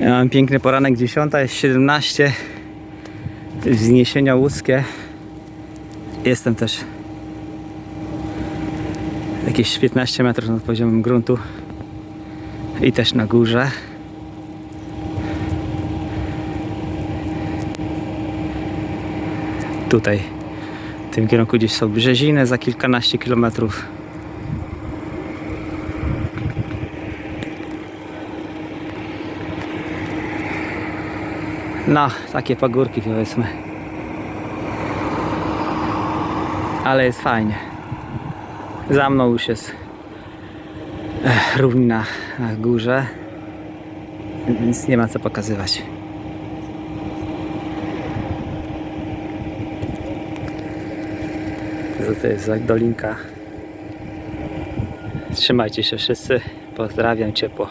Ja mam piękny poranek, 10 jest 17. Wzniesienia łódzkie. Jestem też jakieś 15 metrów nad poziomem gruntu i też na górze. Tutaj w tym kierunku gdzieś są Brzeziny za kilkanaście kilometrów. No, takie pagórki powiedzmy. Ale jest fajnie. Za mną już jest eh, równina na górze, więc nie ma co pokazywać. To jest za- dolinka. Trzymajcie się wszyscy. Pozdrawiam ciepło.